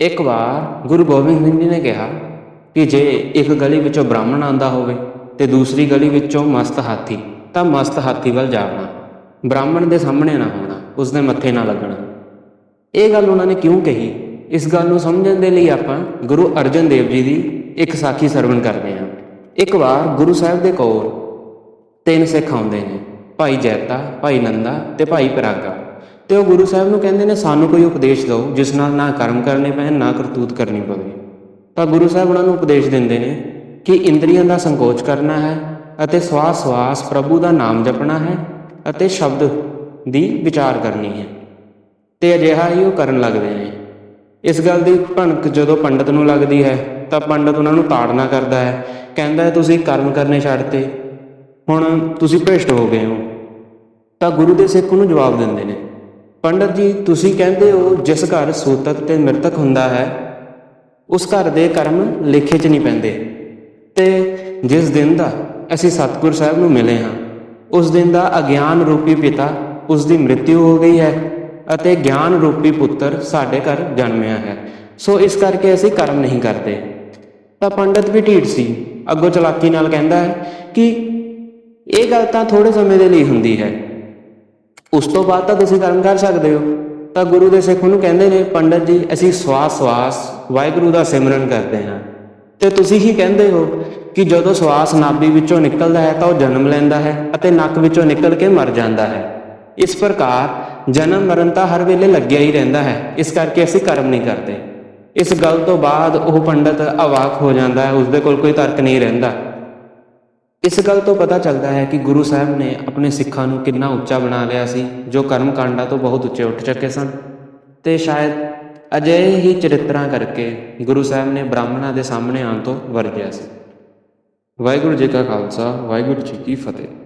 ਇੱਕ ਵਾਰ ਗੁਰੂ ਗੋਬਿੰਦ ਸਿੰਘ ਜੀ ਨੇ ਕਿਹਾ ਕਿ ਜੇ ਇੱਕ ਗਲੀ ਵਿੱਚੋਂ ਬ੍ਰਾਹਮਣ ਆਂਦਾ ਹੋਵੇ ਤੇ ਦੂਸਰੀ ਗਲੀ ਵਿੱਚੋਂ ਮਸਤ ਹਾਥੀ, ਤਾਂ ਮਸਤ ਹਾਥੀ ਵੱਲ ਜਾਣਾ ਬ੍ਰਾਹਮਣ ਦੇ ਸਾਹਮਣੇ ਨਾ ਹੋਣਾ ਉਸ ਦੇ ਮੱਥੇ ਨਾ ਲੱਗਣਾ। ਇਹ ਗੱਲ ਉਹਨਾਂ ਨੇ ਕਿਉਂ ਕਹੀ? ਇਸ ਗੱਲ ਨੂੰ ਸਮਝਣ ਦੇ ਲਈ ਆਪਾਂ ਗੁਰੂ ਅਰਜਨ ਦੇਵ ਜੀ ਦੀ ਇੱਕ ਸਾਖੀ ਸਰਵਣ ਕਰਦੇ ਹਾਂ। ਇੱਕ ਵਾਰ ਗੁਰੂ ਸਾਹਿਬ ਦੇ ਕੋਲ ਤਿੰਨ ਸਿੱਖ ਆਉਂਦੇ ਨੇ, ਭਾਈ ਜੈਤਾ, ਭਾਈ ਨੰਦਾ ਤੇ ਭਾਈ ਪਰਾਗਾ। ਤੇ ਉਹ ਗੁਰੂ ਸਾਹਿਬ ਨੂੰ ਕਹਿੰਦੇ ਨੇ, ਸਾਨੂੰ ਕੋਈ ਉਪਦੇਸ਼ ਦਿਓ, ਜਿਸ ਨਾਲ ਨਾ ਕਰਮ ਕਰਨੇ ਪੈਣ, ਨਾ ਕਰਤੂਤ ਕਰਨੀ ਪਵੇ। ਤਾਂ ਗੁਰੂ ਸਾਹਿਬ ਉਹਨਾਂ ਨੂੰ ਉਪਦੇਸ਼ ਦਿੰਦੇ ਨੇ ਕਿ ਇੰਦਰੀਆਂ ਦਾ ਸੰਕੋਚ ਕਰਨਾ ਹੈ ਅਤੇ ਸਵਾਸ ਸਵਾਸ ਪ੍ਰਭੂ ਦਾ ਨਾਮ ਜਪਣਾ ਹੈ ਅਤੇ ਸ਼ਬਦ ਦੀ ਵਿਚਾਰ ਕਰਨੀ ਹੈ। ਤੇ ਅਜਿਹਾ ਹੀ ਉਹ ਕਰਨ ਲੱਗਦੇ ਨੇ। ਇਸ ਗੱਲ ਦੀ ਭਣਕ ਜਦੋਂ ਪੰਡਤ ਨੂੰ ਲੱਗਦੀ ਹੈ, ਤਾਂ ਪੰਡਤ ਉਹਨਾਂ ਨੂੰ ਤਾੜਨਾ ਕਰਦਾ ਹੈ, ਕਹਿੰਦਾ ਹੈ, ਤੁਸੀਂ ਕਰਮ ਕਰਨੇ ਛੱਡਤੇ ਹੁਣ ਤੁਸੀਂ ਭ੍ਰਿਸ਼ਟ ਹੋ ਗਏ ਹੋ। ਤਾਂ ਗੁਰੂ ਦੇ ਸਿੱਖ ਨੂੰ ਜਵਾਬ ਦਿੰਦੇ ਨੇ। ਪੰਡਤ ਜੀ, ਤੁਸੀਂ ਕਹਿੰਦੇ ਹੋ ਜਿਸ ਘਰ ਸੂਤਕ ਤੇ ਮ੍ਰਿਤਕ ਹੁੰਦਾ ਹੈ, ਉਸ ਘਰ ਦੇ ਕਰਮ ਲੇਖੇ 'ਚ ਨਹੀਂ ਪੈਂਦੇ। ਤੇ ਜਿਸ ਦਿਨ ਦਾ ਅਸੀਂ ਸਤਿਗੁਰ ਸਾਹਿਬ ਨੂੰ ਮਿਲੇ ਹਾਂ, ਉਸ ਦਿਨ ਦਾ ਅਗਿਆਨ ਰੂਪੀ ਪਿਤਾ ਉਸ ਦੀ ਮ੍ਰਿਤਿੂ ਹੋ ਗਈ ਹੈ ਅਤੇ ਗਿਆਨ ਰੂਪੀ ਪੁੱਤਰ ਸਾਡੇ ਘਰ ਜਨਮਿਆ ਹੈ। ਸੋ ਇਸ ਕਰਕੇ ਅਸੀਂ ਕਰਮ ਨਹੀਂ ਕਰਦੇ। ਤਾਂ ਪੰਡਤ ਵੀ ਢੀਠ ਸੀ। ਅੱਗੋਂ ਚਲਾਕੀ ਨਾਲ ਕਹਿੰਦਾ ਹੈ ਕਿ ਇਹ ਗੱਲ ਤਾਂ ਥੋੜੇ ਸਮੇਂ ਦੇ ਲਈ ਹੁੰਦੀ ਹੈ। ਉਸ ਤੋਂ ਬਾਅਦ ਤਾਂ ਤੁਸੀਂ ਕਰਮ ਕਰ ਸਕਦੇ ਹੋ। ਤਾਂ ਗੁਰੂ ਦੇ ਸਿੱਖ ਉਹਨੂੰ ਕਹਿੰਦੇ ਨੇ, ਪੰਡਤ ਜੀ, ਅਸੀਂ ਸਵਾਸ ਸਵਾਸ ਵਾਹਿਗੁਰੂ ਦਾ ਸਿਮਰਨ ਕਰਦੇ ਹਾਂ। ਤੇ ਤੁਸੀਂ ਹੀ ਕਹਿੰਦੇ ਹੋ ਕਿ ਜਦੋਂ ਸਵਾਸ ਨਾਭੀ ਵਿੱਚੋਂ ਨਿਕਲਦਾ ਹੈ ਤਾਂ ਉਹ ਜਨਮ ਲੈਂਦਾ ਹੈ ਅਤੇ ਨੱਕ ਵਿੱਚੋਂ ਨਿਕਲ ਕੇ ਮਰ ਜਾਂਦਾ ਹੈ। ਇਸ ਪ੍ਰਕਾਰ ਜਨਮ ਮਰਨ ਤਾਂ ਹਰ ਵੇਲੇ ਲੱਗਿਆ ਹੀ ਰਹਿੰਦਾ ਹੈ। ਇਸ ਕਰਕੇ ਅਸੀਂ ਕਰਮ ਨਹੀਂ ਕਰਦੇ। ਇਸ ਗੱਲ ਤੋਂ ਬਾਅਦ ਉਹ ਪੰਡਤ ਅਵਾਕ ਹੋ ਜਾਂਦਾ ਹੈ, ਉਸਦੇ ਕੋਲ ਕੋਈ ਤਰਕ ਨਹੀਂ ਰਹਿੰਦਾ। ਇਸ ਗੱਲ ਤੋਂ ਪਤਾ ਚੱਲਦਾ ਹੈ ਕਿ ਗੁਰੂ ਸਾਹਿਬ ਨੇ ਆਪਣੇ ਸਿੱਖਾਂ ਨੂੰ ਕਿੰਨਾ ਉੱਚਾ ਬਣਾ ਲਿਆ ਸੀ, ਜੋ ਕਰਮ ਕਾਂਡਾਂ ਤੋਂ ਬਹੁਤ ਉੱਚੇ ਉੱਠ ਚੁੱਕੇ ਸਨ। ਤੇ ਸ਼ਾਇਦ ਅਜਿਹੇ ਹੀ ਚਰਿੱਤਰਾਂ ਕਰਕੇ ਗੁਰੂ ਸਾਹਿਬ ਨੇ ਬ੍ਰਾਹਮਣਾਂ ਦੇ ਸਾਹਮਣੇ ਆਉਣ ਤੋਂ ਵਰਜਿਆ ਸੀ। ਵਾਹਿਗੁਰੂ ਜੀ ਕਾ ਖਾਲਸਾ, ਵਾਹਿਗੁਰੂ ਜੀ ਕੀ ਫਤਿਹ।